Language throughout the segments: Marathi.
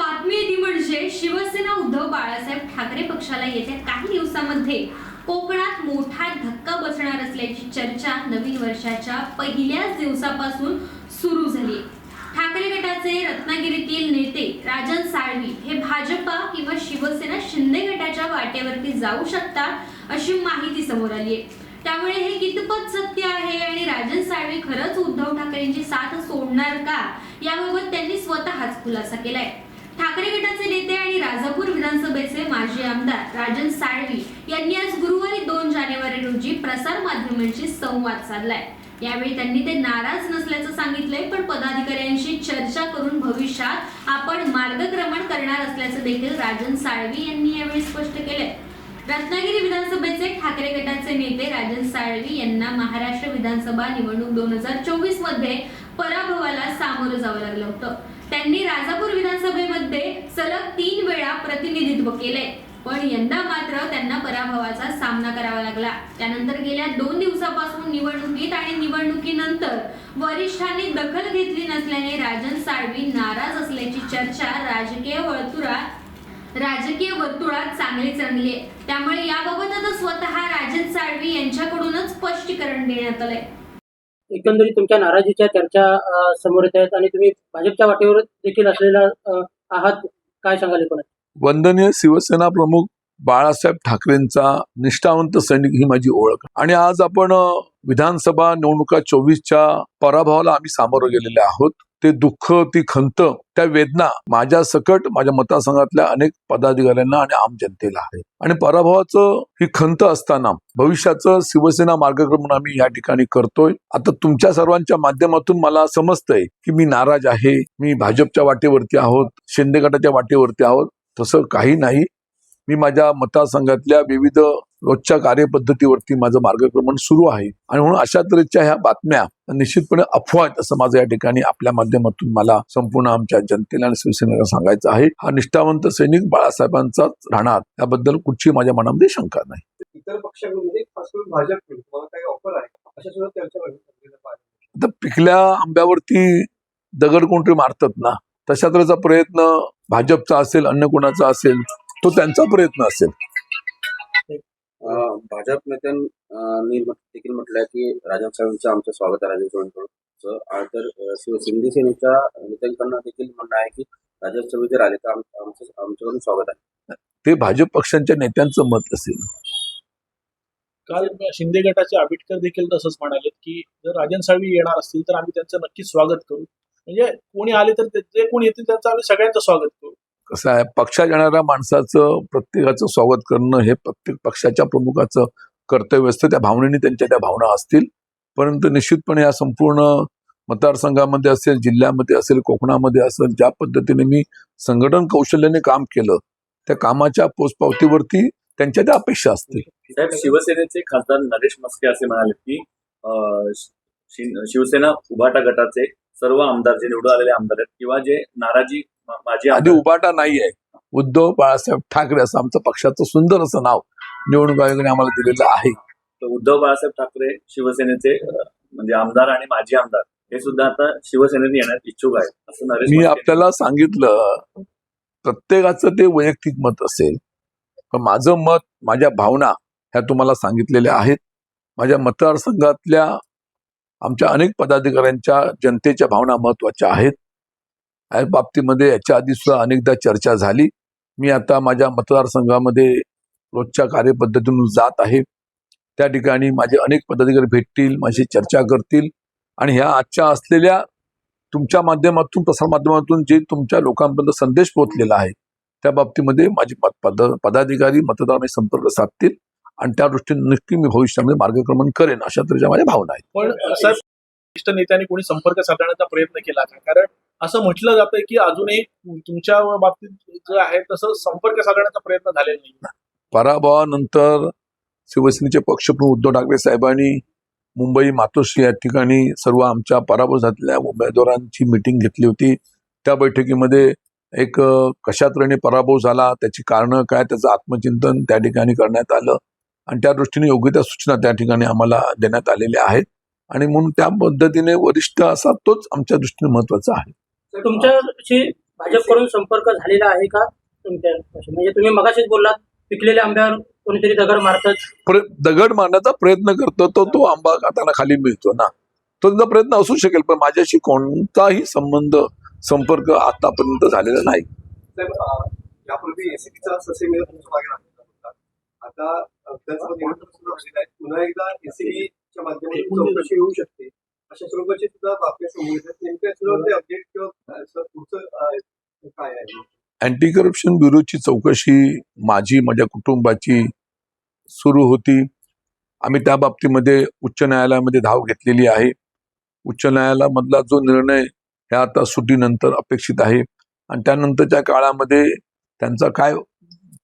बातमी आहे ती म्हणजे शिवसेना उद्धव बाळासाहेब ठाकरे पक्षाला येत्या काही दिवसामध्ये कोकणात मोठा धक्का बसणार असल्याची चर्चा नवीन वर्षाच्या पहिल्याच दिवसापासून सुरू झाली. ठाकरे गटाचे रत्नागिरीतील नेते राजन साळवी हे भाजपा किंवा शिवसेना शिंदे गटाच्या वाटेवरती जाऊ शकतात अशी माहिती समोर आली आहे. त्यामुळे हे कितपत सत्य आहे आणि राजन साळवी खरंच उद्धव ठाकरेंची साथ सोडणार का? याबाबत त्यांनी स्वतःच खुलासा केलाय. ठाकरे गटाचे नेते आणि राजापूर विधानसभेचे माजी आमदार राजन साळवी यांनी आज गुरुवारी दोन जानेवारी रोजी प्रसार माध्यमांशी संवाद साधलाय. यावेळी त्यांनी ते नाराज नसल्याचं सांगितलंय पण पदाधिकाऱ्यांशी चर्चा करून भविष्यात आपण मार्गक्रमण करणार असल्याचं देखील राजन साळवी यांनी यावेळी स्पष्ट केलंय. रत्नागिरी विधानसभेचे ठाकरे गटाचे नेते राजन साळवी यांना महाराष्ट्र विधानसभा निवडणूक दोन हजार चोवीसमध्ये पराभवाला सामोरं जावं लागलं होतं. त्यांनी राजापूर विधानसभेमध्ये सलग तीन वेळा प्रतिनिधित्व केलंय. पण यंदा मात्र त्यांना पराभवाचा सामना करावा लागला. त्यानंतर गेल्या दोन दिवसापासून निवडणुकीत आणि निवडणुकीनंतर वरिष्ठांनी दखल घेतली नसल्याने राजन साळवी नाराज असल्याची चर्चा राजकीय वर्तुळात राजकीय वर्तुळात चांगलीच रंगली त्यामुळे याबाबत आता स्वतः राजन साळवी यांच्याकडूनच स्पष्टीकरण देण्यात आलंय. एकंदरीत तुमच्या नाराजीच्या चर्चा समोर येत आहेत आणि तुम्ही भाजपच्या वाटेवर देखील असलेला आहात. काय सांगाल एकूण वंदनीय शिवसेना प्रमुख बाळासाहेब ठाकरेंचा निष्ठावंत सैनिक ही माझी ओळख. आणि आज आपण विधानसभा निवडणुका चोवीसच्या पराभवाला आम्ही सामोरं गेलेले आहोत. ते दुःख ती खंत त्या वेदना माझ्या सकट माझ्या मतदारसंघातल्या अनेक पदाधिकाऱ्यांना आणि आम जनतेला आहे. आणि पराभवाचं ही खंत असताना भविष्याचं शिवसेना मार्गक्रमण आम्ही या ठिकाणी करतोय. आता तुमच्या सर्वांच्या माध्यमातून मला समजतंय की मी नाराज आहे मी भाजपच्या वाटेवरती आहोत शिंदे गटाच्या वाटेवरती आहोत. तसं काही नाही. मी माझ्या मतदारसंघातल्या विविध रोजच्या कार्यपद्धतीवरती माझं मार्गक्रमण सुरू आहे. आणि म्हणून अशा तऱ्हेच्या ह्या बातम्या निश्चितपणे अफवा आहेत असं माझं या ठिकाणी आपल्या माध्यमातून मला संपूर्ण आमच्या जनतेला आणि शिवसेनेला सांगायचं आहे. हा निष्ठावंत सैनिक बाळासाहेबांचाच राहणार याबद्दल कुठची माझ्या मनामध्ये शंका नाही. इतर पक्षांमध्ये आता पिकल्या आंब्यावरती दगड कोणतरी मारतात ना तशा तऱ्हेचा प्रयत्न भाजपचा असेल अन्य कोणाचा असेल तो त्यांचा प्रयत्न असेल. भाजप नेत्यांनी देखील म्हटलंय की राजन साहेबांचं आमचं स्वागत आहे राजन चव्हाणकडून तर अं, शिव शिंदे सेनेच्या नेत्यांकडनं देखील म्हणणं आहे की राजन चव्हाण जर आले तर आम- आमचं आमच्याकडून स्वागत आहे. ते भाजप पक्षांच्या नेत्यांचं मत असेल. काल शिंदे गटाचे आंबेडकर देखील तसंच म्हणाले की जर राजन साळवी येणार असतील तर आम्ही त्यांचं नक्कीच स्वागत करू. म्हणजे कोणी आले तर ते- जे कोणी येतील त्यांचं आम्ही सगळ्यांचं स्वागत करू. कसं आहे पक्षात येणाऱ्या माणसाचं प्रत्येकाचं स्वागत करणं हे प्रत्येक पक्षाच्या प्रमुखाचं कर्तव्य असतं. त्या भावनेने त्यांच्या त्या भावना असतील. परंतु निश्चितपणे या संपूर्ण मतदारसंघामध्ये असेल जिल्ह्यामध्ये असेल कोकणामध्ये असेल ज्या पद्धतीने मी संघटन कौशल्याने काम केलं त्या कामाच्या पोचपावतीवरती त्यांच्या त्या अपेक्षा असतील. साहेब शिवसेनेचे खासदार नरेश मस्के असे म्हणाले की शिवसेना उभाटा गटाचे सर्व आमदार जे निवडून आलेले आमदार आहेत किंवा जे नाराजी मा- माजी आधी आमदार उबाटा नाहीये उद्धव बाळासाहेब ठाकरे असं आमचं पक्षाचं सुंदर असं नाव निवडणूक आयोगाने आम्हाला दिलेलं आहे. तर उद्धव बाळासाहेब ठाकरे शिवसेनेचे म्हणजे आमदार आणि माजी आमदार हे सुद्धा आता शिवसेनेने येण्यास इच्छुक आहेत असं नरेश मी आपल्याला सांगितलं प्रत्येकाचं ते वैयक्तिक मत असेल. पण माझं मत माझ्या भावना ह्या तुम्हाला सांगितलेल्या आहेत. माझ्या मतदारसंघातल्या आमच्या अनेक पदाधिकाऱ्यांच्या जनतेच्या भावना महत्त्वाच्या आहेत. या बाबतीमध्ये. याच्या आधी सुद्धा अनेकदा चर्चा झाली. मी आता माझ्या मतदारसंघामध्ये रोजच्या कार्यपद्धतीतून जात आहे. त्या ठिकाणी माझे अनेक पदाधिकारी भेटतील माझी चर्चा करतील. आणि ह्या आजच्या असलेल्या तुमच्या माध्यमातून प्रसारमाध्यमातून जे तुमच्या लोकांपर्यंत संदेश पोहोचलेला आहे त्या बाबतीमध्ये माझे पद पद पदाधिकारी मतदार संपर्क साधतील. आणि त्या दृष्टीने नक्की मी भविष्यामध्ये मार्गक्रमण करेन अशा तऱ्हेच्या माझ्या भावना आहेत. पण ज्येष्ठ नेत्यांनी कोणी संपर्क साधण्याचा प्रयत्न केला का? कारण असं म्हटलं जातंय की अजूनही तुमच्या बाबतीत जे आहे तसं संपर्क साधण्याचा प्रयत्न झालेला नाही. पराभवानंतर शिवसेनेचे पक्षप्रमुख उद्धव ठाकरे साहेबांनी मुंबई मातोश्री या ठिकाणी सर्व आमच्या पराभव झालेल्या उमेदवारांची मिटिंग घेतली होती. त्या बैठकीमध्ये एक कशा तऱ्हेने पराभव झाला त्याची कारणं काय त्याचं आत्मचिंतन त्या ठिकाणी करण्यात आलं. आणि त्या दृष्टीने योग्य त्या सूचना त्या ठिकाणी आम्हाला देण्यात आलेल्या आहेत. आणि म्हणून त्या पद्धतीने वरिष्ठ असा तोच आमच्या दृष्टीने महत्त्वाचा आहे. तुमच्याशी भाजपकडून संपर्क झालेला आहे का? तुमच्या म्हणजे तुम्ही मगाशीच बोललात पिकलेल्या आंब्यावर कोणीतरी दगड मारतात. प्र- दगड मारण्याचा प्रयत्न करतो तो तो आंबा खाताना खाली मिळतो ना. तो त्यांचा प्रयत्न असू शकेल पण माझ्याशी कोणताही संबंध संपर्क आतापर्यंत झालेला नाही. साहेब, अं, यापूर्वी एसीबीचा ससे आता पुन्हा एकदा माध्यमातून चौकशी होऊ शकते. अशा स्वरूपाची सुद्धा समोर येतात नेमक्या अपडेट किंवा पुढचं काय आहे? अँटी करप्शन ब्युरोची चौकशी माझी माझ्या कुटुंबाची सुरू होती. आम्ही त्या बाबतीमध्ये उच्च न्यायालयामध्ये धाव घेतलेली आहे. उच्च न्यायालयामधला जो निर्णय हे आता सुटीनंतर अपेक्षित आहे. आणि त्यानंतरच्या काळामध्ये त्यांचा काय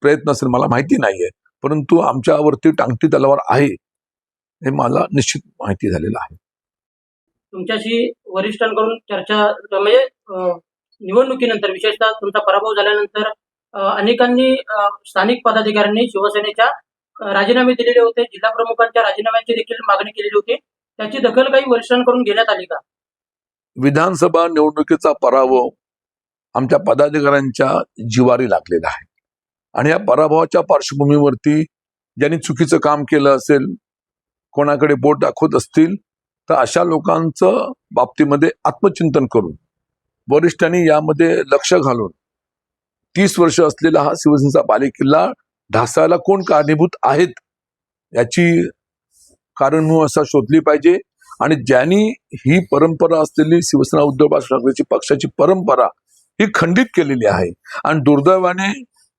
प्रयत्न असेल मला माहिती नाही आहे परंतु आमच्यावरती टांगती तलवार आहे. हे मला निश्चित माहिती झालेलं आहे. तुमच्याशी वरिष्ठांकडून चर्चा म्हणजे निवडणुकीनंतर विशेषतः तुमचा पराभव झाल्यानंतर अनेकांनी स्थानिक पदाधिकाऱ्यांनी शिवसेनेच्या राजीनामे दिलेले होते. जिल्हा प्रमुखांच्या राजीनाम्याची देखील मागणी केलेली होती. त्याची दखल काही वरिष्ठांकडून घेण्यात आली का? विधानसभा निवडणुकीचा पराभव आमच्या पदाधिकाऱ्यांच्या जिवारी लागलेला आहे. आणि या पराभवाच्या पार्श्वभूमीवरती ज्यांनी चुकीचं काम केलं असेल कोणाकडे बोट दाखवत असतील तर अशा लोकांचं बाबतीमध्ये आत्मचिंतन करून वरिष्ठांनी यामध्ये लक्ष घालून तीस वर्ष असलेला हा शिवसेनेचा बालेकिल्ला ढासायला कोण कारणीभूत आहेत याची कारण असा शोधली पाहिजे. आणि ज्यांनी ही परंपरा असलेली शिवसेना उद्धव बाळासाहेब ठाकरेची पक्षाची परंपरा ही खंडित केलेली आहे आणि दुर्दैवाने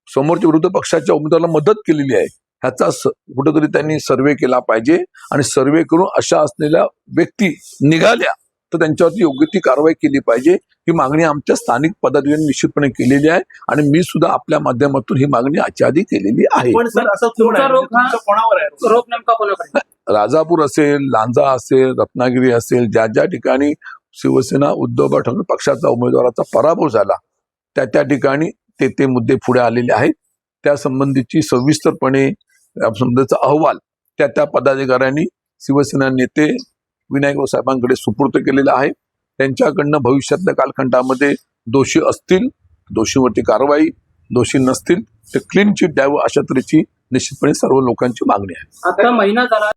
समोरच्या विरोधी पक्षाच्या उमेदवाराला मदत केलेली आहे ह्याचा कुठेतरी त्यांनी सर्वे केला पाहिजे आणि सर्वे करून अशा असलेल्या व्यक्ती निघाल्या तर त्यांच्यावरती योग्य ती कारवाई केली पाहिजे. ही मागणी आमच्या स्थानिक पदाधिकाऱ्यांनी निश्चितपणे केलेली आहे आणि मी सुद्धा आपल्या माध्यमातून ही मागणी आजच्या आधी केलेली आहे. पण सर असं कोण तुमचा आहे रोग हा- तुमचा कोणावर आहे? रोख नेमका कोणाकडे राजापूर असेल लांजा असेल रत्नागिरी असेल ज्या ज्या ठिकाणी शिवसेना उद्धव ठाकरे पक्षाचा उमेदवाराचा पराभव झाला त्या त्या ठिकाणी ते ते मुद्दे पुढे आलेले आहेत. त्या संबंधीची सविस्तरपणे समजाचा अहवाल त्या त्या पदाधिकाऱ्यांनी शिवसेना नेते विनायक साहेबांकडे सुपूर्त केलेला आहे. त्यांच्याकडनं भविष्यातल्या कालखंडामध्ये दोषी असतील दोषींवरती कारवाई दोषी नसतील तर क्लीन चिट द्यावं अशा तऱ्हेची निश्चितपणे सर्व लोकांची मागणी आहे. आता महिना झाला.